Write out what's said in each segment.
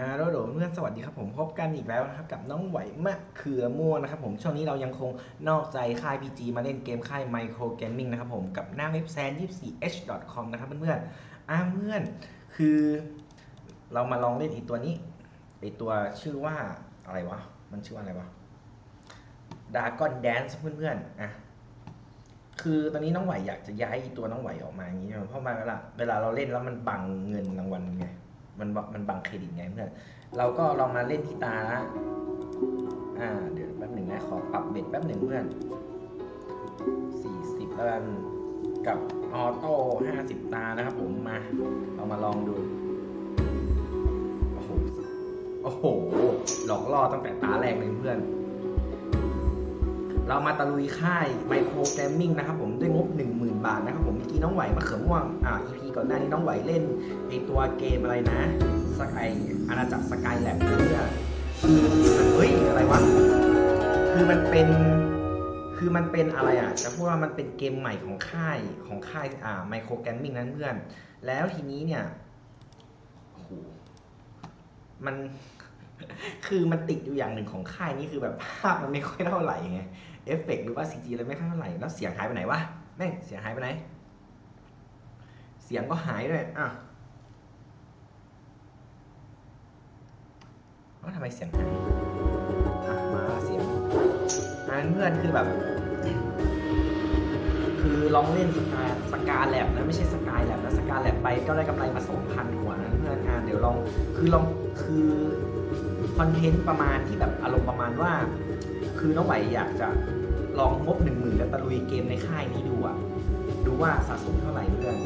ฮาโลโหลเพื่อนสวัสดีครับผมพบกันอีกแล้วนะครับกับน้องไหวมะเขือม่วงนะครับผมช่วงนี้เรายังคงนอกใจค่าย PG มาเล่นเกมค่าย Micro Gaming นะครับผมกับหน้าเว็บแซน 24h.com นะครับเพื่อนๆอ่าเพื่อนคือเรามาลองเล่นอีตัวนี้ไอตัวชื่อว่าอะไรวะ มันชื่อว่าอะไรวะ Dragon Dance เพื่อนๆอะคือตอนนี้น้องไหวอยากจะย้ายตัวน้องไหวออกมาอย่างนี้เพราะมาเวลาเวลาเราเล่นแล้วมันบังเงินรางวัลไง มันบังมันบังเครดิตไงเพื่อนเราก็ลองมาเล่นที่ตาละอ่าเดี๋ยวแป๊บหนึ่งนะขอปรับเบ็ดแป๊บหนึ่งเพื่อนสี่สิบแล้วกันกับออโต้ห้าสิบตานะครับผมมาเรามาลองดู โอ้โหโอ้โหหลอกล่อตั้งแต่ตาแรกเลยเพื่อน เรามาตะลุยค่ายไมโครแกรมมิ่งนะครับผม ด้วยงบ 10,000 บาทนะครับผมเมื่อกี้น้องไหวมาเขือม่วงอ่า EP ก่อนหน้านี้น้องไหวเล่นไอตัวเกมอะไรนะสกายอาณาจักรสกายแลบเนี่ยคือนเฮ้ยอะไรวะคือมันเป็นคือมันเป็นอะไรอะจะพูดว่ามันเป็นเกมใหม่ของค่ายของค่ายอ่าไมโครแกรมมิ่งนั้นเพื่อน แล้วทีนี้เนี่ยโอ้โหมัน คือมันติดอยู่อย่างหนึ่งของค่ายนี้คือแบบภาพมันไม่ค่อยเท่าไหร่ไงเอฟเฟกต์หรือว่า CG อะไรไม่ค่อยเท่าไหร่แล้วเสียงหายไปไหนวะแม่งเสียงหายไปไหน เสียงก็หายด้วยอะว่าทำไมเสียงหายมาเสียงอันเพื่อนคือแบบ คือลองเล่นสกาสกาแลบนะไม่ใช่สกายแลบนะสกาแลบไปก็ได้กำไรมา2,000กว่านะเพื่อนอะเดี๋ยวลองคือลองคือ คอนเทนต์ประมาณที่แบบอารมณ์ประมาณว่า คือน้องไหวอยากจะลองงบหนึ่งหมื่นแล้วตะลุยเกมในค่ายนี้ดูอะดูว่าสะสมเท่าไหร่เพื่อน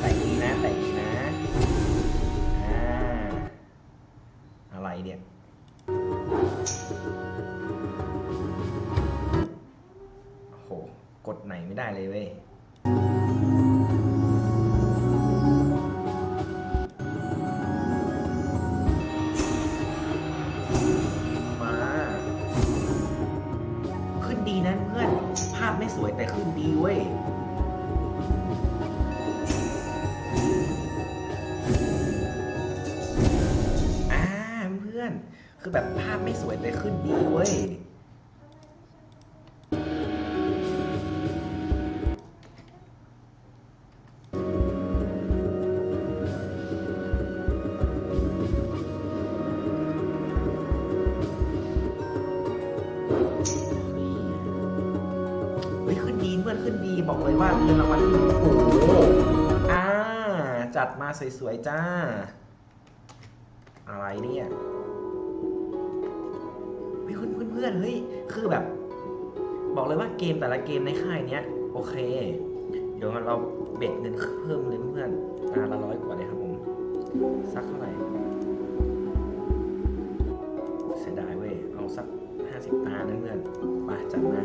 แต่งดีนะแต่งดีนะอ่าอะไรเนี่ยโอ้โหกดไหนไม่ได้เลยเว้ย อน คือแบบภาพไม่สวยแต่ขึ้นดีเว้ย เฮ้ยขึ้นดีเพื่อนขึ้นดีบอกเลยว่าเงินรางวัลโอ้โหอ่าจัดมาสวยๆจ้า อะไรเนี่ยเฮ้ยเพื่อนเพื่อนเฮ้ยคือแบบ บอกเลยว่าเกมแต่ละเกมในค่ายเนี้ยโอเค เดี๋ยวเราเบ็ดเงินเพิ่มเลยเพื่อนตาละร้อยกว่าเลยครับผม สักเท่าไหร่เสียดายเว้ยเอาสักห้าสิบตาเพื่อนไปจัดมา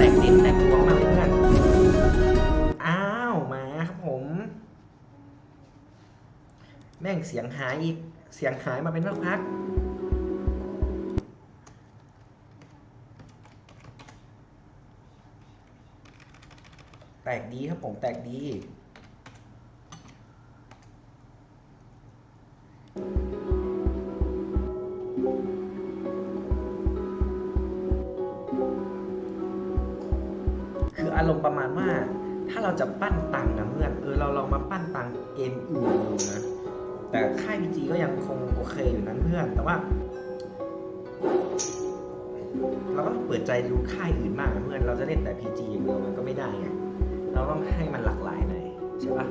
แตกดินแตกหัวมาเพื่อนอ้าวมาครับผม แม่งเสียงหายอีกเสียงหายมาเป็นพักแตกดีครับผมแตกดี อารมณ์ประมาณว่า ถ้าเราจะปั้นตังนะเพื่อนเออเราลองมาปั้นตังเกมอื่นดูนะแต่ค่ายพีจีก็ยังคงโอเคอยู่นั้นเพื่อน แต่ว่า เราก็ต้องเปิดใจดูค่ายอื่นมากนะเพื่อนเราจะเล่นแต่พีจีอย่างเดียวมันก็ไม่ได้ไงเราต้องให้มันหลากหลายหน่อยใช่ปะ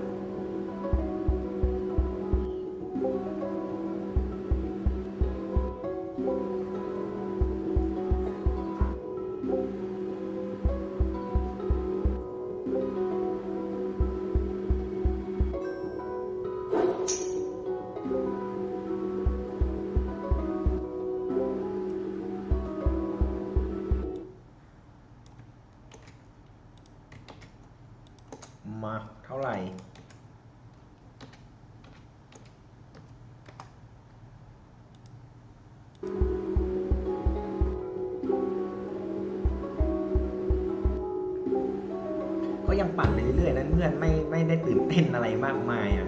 มาเท่าไหร่ ก็ยังปั่นไปเรื่อยๆนั้นเพื่อนไม่ไม่ได้ตื่นเต้นอะไรมากมายอะ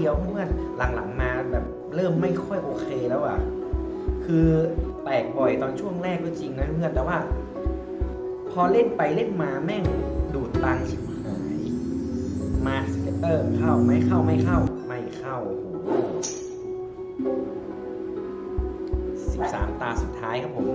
เดียวเพื่อนหลังๆมาแบบเริ่มไม่ค่อยโอเคแล้วอะคือแตกบ่อยตอนช่วงแรกก็จริงนะเพื่อนแต่ว่า พอเล่นไปเล่นมาแม่งดูดตังชิบหายมาสเตเตอร์เข้าไม่เข้าไม่เข้าไม่เข้าโอ้โหสิบสามตาสุดท้ายครับผม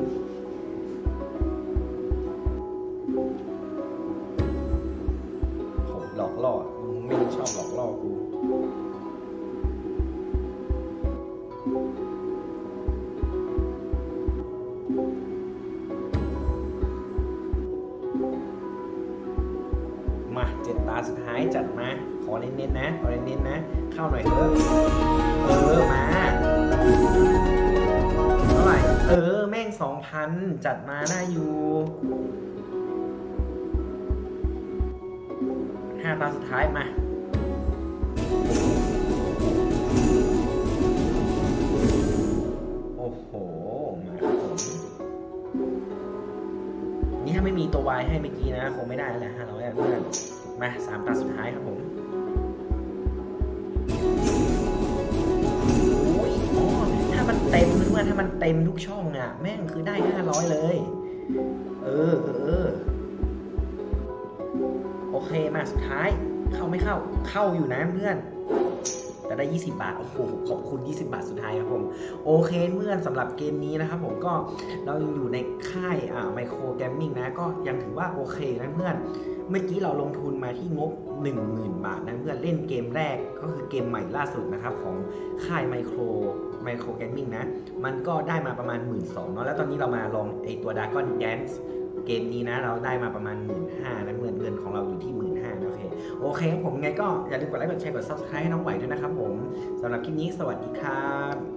าเจ็ดตาสุดท้ายจัดมา ขอเน้นๆนะ ขอเน้นๆนะ เข้าหน่อยเออเออมาเท่าไหร่เออ แม่งสองพันจัดมาได้อยู่ห้าตาสุดท้ายมา นี่ถ้าไม่มีตัววายให้เมื่อกี้นะ คงไม่ได้แล้วแหละห้าร้อยเพื่อนมาสามตาสุดท้ายครับผมโอ้ยอ๋อถ้ามันเต็มเพื่อนถ้ามันเต็มทุกช่องอะ แม่งคือได้ห้าร้อยเลย เออเออโอเคมาสุดท้าย เข้าไม่เข้า เข้าอยู่นะเพื่อน แต่ได้ 20 บาท โอ้โห ขอบคุณ 20 บาท สุดท้ายครับผม โอเคเพื่อนสำหรับเกมนี้นะครับผมก็เรายังอยู่ในค่ายอ่าไมโครแกมมิ่งนะ ก็ยังถือว่าโอเคนะเพื่อน เมื่อกี้เราลงทุนมาที่งบ 10,000 บาทนะเพื่อน เล่นเกมแรกก็คือเกมใหม่ล่าสุดนะครับของค่ายไมโครไมโครแกมมิ่งนะ มันก็ได้มาประมาณ 1 2ื่นเนาะ แล้วตอนนี้เรามาลองไอตัวดากอนแดนซ์เกมนี้นะ เราได้มาประมาณ 1 5ื่นนะเงินเงินของเราอยู่ที่ 1 5ื่นห้าโอเค โอเคครับผมไงก็อย่าลืมกดไลค์กดแชร์กด subscribe ให้น้องไหวด้วยนะครับผมสำหรับคลิปนี้สวัสดีครับ